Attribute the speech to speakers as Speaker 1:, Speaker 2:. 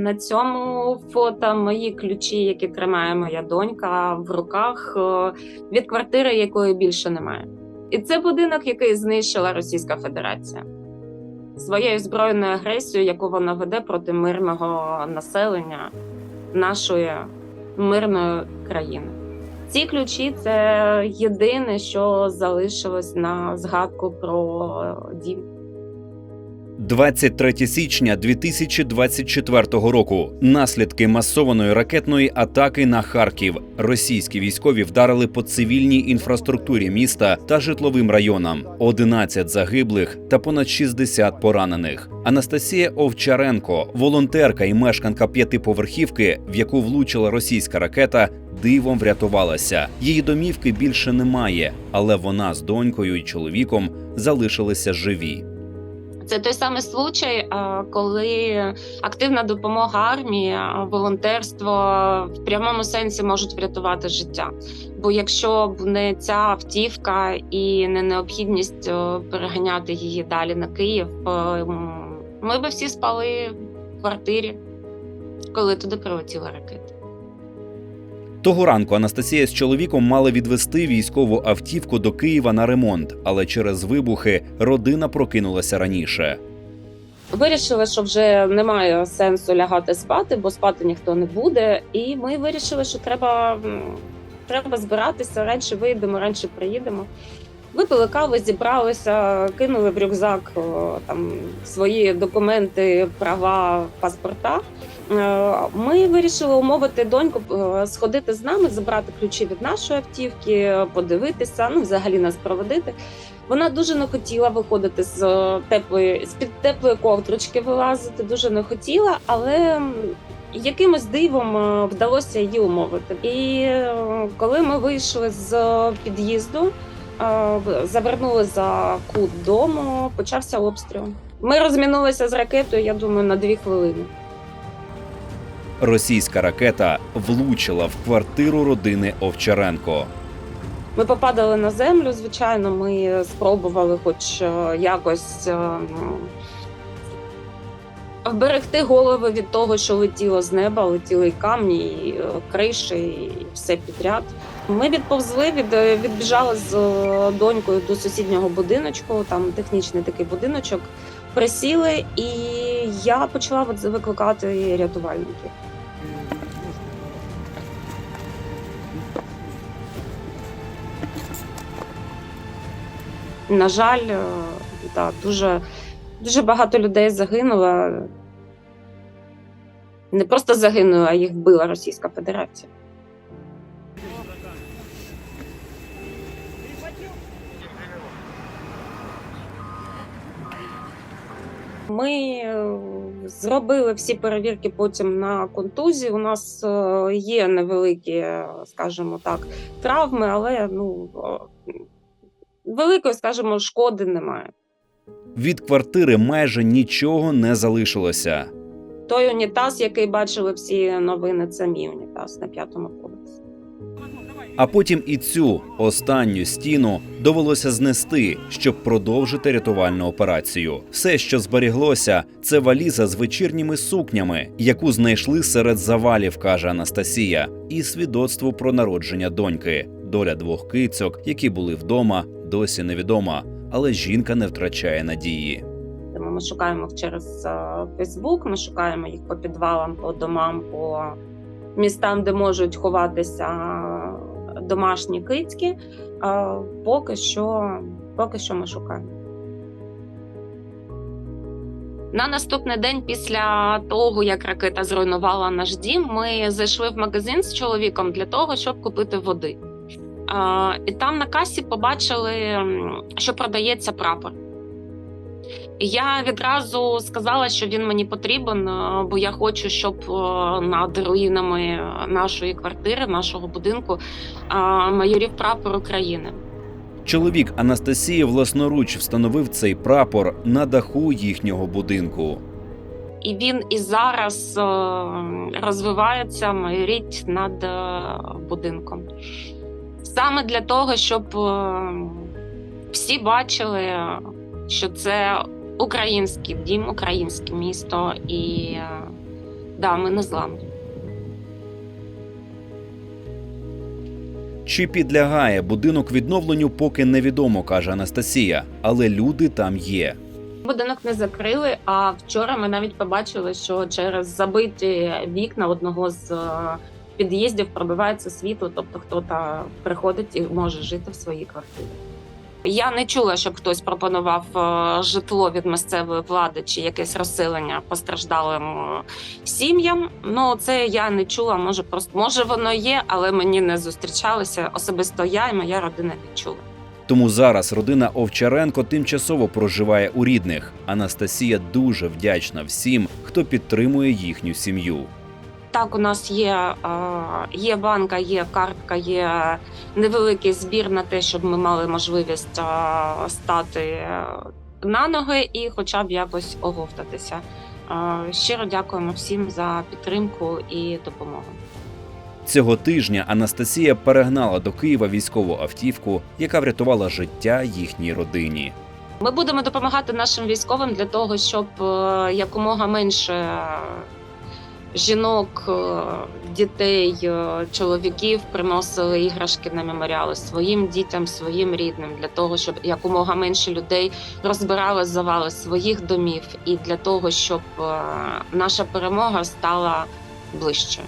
Speaker 1: На цьому фото мої ключі, які тримає моя донька в руках е, від квартири, якої більше немає. І це будинок, який знищила Російська Федерація своєю збройною агресією, яку вона веде проти мирного населення нашої мирної країни. Ці ключі це єдине, що залишилось на згадку про дім.
Speaker 2: 23 січня 2024 року. Наслідки масованої ракетної атаки на Харків. Російські військові вдарили по цивільній інфраструктурі міста та житловим районам. 11 загиблих та понад 60 поранених. Анастасія Овчаренко, волонтерка і мешканка п'ятиповерхівки, в яку влучила російська ракета, дивом врятувалася. Її домівки більше немає, але вона з донькою і чоловіком залишилися живі.
Speaker 1: Це той самий случай, коли активна допомога армії, волонтерство в прямому сенсі можуть врятувати життя. Бо якщо б не ця автівка і не необхідність е, переганяти її далі на Київ, е, ми би всі спали в квартирі, коли туди прилетіла ракета.
Speaker 2: Того ранку Анастасія з чоловіком мали відвести військову автівку до Києва на ремонт, але через вибухи родина прокинулася раніше.
Speaker 1: Вирішили, що вже немає сенсу лягати спати, бо спати ніхто не буде. І ми вирішили, що треба, треба збиратися раніше вийдемо, раніше приїдемо. Випили каву, зібралися, кинули в рюкзак там свої документи, права, паспорта. Е, Ми вирішили умовити доньку е, сходити з нами, забрати ключі від нашої автівки, подивитися, ну взагалі нас проводити. Вона дуже не хотіла виходити з е, теплої з під теплої ковдрочки вилазити. Дуже не хотіла, але якимось дивом вдалося її умовити. І коли ми вийшли з під'їзду, завернули за кут дому, почався обстріл. Ми розмінулися з ракетою, я думаю, на дві хвилини.
Speaker 2: Російська ракета влучила в квартиру родини Овчаренко.
Speaker 1: Ми попадали на землю. Звичайно, ми спробували, хоч е, якось е, ну, вберегти голови від того, що летіло з неба, летіли і камні, і е, криші, і все підряд. Ми відповзли, від, відбіжали з е, донькою до сусіднього будиночку, там технічний такий будиночок. Присіли, і я почала викликати рятувальників. На жаль, е, да, дуже, дуже багато людей загинуло. Не просто загинули, а їх вбила Російська Федерація. Ми е, зробили всі перевірки потім на контузії. У нас е, є невеликі, е, скажімо так, травми, але ну великої, скажімо, шкоди немає.
Speaker 2: Від квартири майже нічого не залишилося.
Speaker 1: Той унітаз, який бачили всі новини, це мій унітаз на п'ятому.
Speaker 2: А потім і цю останню стіну довелося знести, щоб продовжити рятувальну операцію. Все, що зберіглося, це валіза з вечірніми сукнями, яку знайшли серед завалів, каже Анастасія, і свідоцтво про народження доньки. Доля двох кицьок, які були вдома, досі невідома, але жінка не втрачає надії.
Speaker 1: Ми шукаємо їх через Фейсбук, ми шукаємо їх по підвалам, по домам, по містам, де можуть ховатися домашні кицьки. Е, Поки що, поки що ми шукаємо. На наступний день після того, як ракета зруйнувала наш дім, ми зайшли в магазин з чоловіком для того, щоб купити води. І там на касі побачили, що продається прапор. Я відразу сказала, що він мені потрібен, е, бо я хочу, щоб е, над руїнами нашої квартири, нашого будинку е, майорів прапор України.
Speaker 2: Чоловік Анастасії власноруч встановив цей прапор на даху їхнього будинку.
Speaker 1: І він і зараз розвивається, майоріть над будинком. Саме для того, щоб всі бачили, що це український дім, українське місто, і е, Да, ми не зламні.
Speaker 2: Чи підлягає будинок відновленню, поки невідомо, каже Анастасія, але люди там є.
Speaker 1: Будинок не закрили. А вчора ми навіть побачили, що через забиті вікна одного з е, під'їздів пробивається світло, тобто хтось приходить і може жити в своїй квартирі. Я не чула, щоб хтось пропонував е, житло від місцевої влади чи якесь розселення постраждалим е, сім'ям. Ну це я не чула. Може, просто може воно є, але мені не зустрічалося. Особисто я і моя родина не чула.
Speaker 2: Тому зараз родина Овчаренко тимчасово проживає у рідних. Анастасія дуже вдячна всім, хто підтримує їхню сім'ю.
Speaker 1: Так, у нас є, е, є банка, є картка, є невеликий збір на те, щоб ми мали можливість е, стати е, на ноги і хоча б якось оговтатися. Щиро дякуємо всім за підтримку і допомогу.
Speaker 2: Цього тижня Анастасія перегнала до Києва військову автівку, яка врятувала життя їхній родині.
Speaker 1: Ми будемо допомагати нашим військовим для того, щоб якомога менше жінок, е, дітей, е, чоловіків приносили іграшки на меморіали своїм дітям, своїм рідним, для того, щоб якомога менше людей розбирали завали своїх домів, і для того, щоб е, наша перемога стала ближче.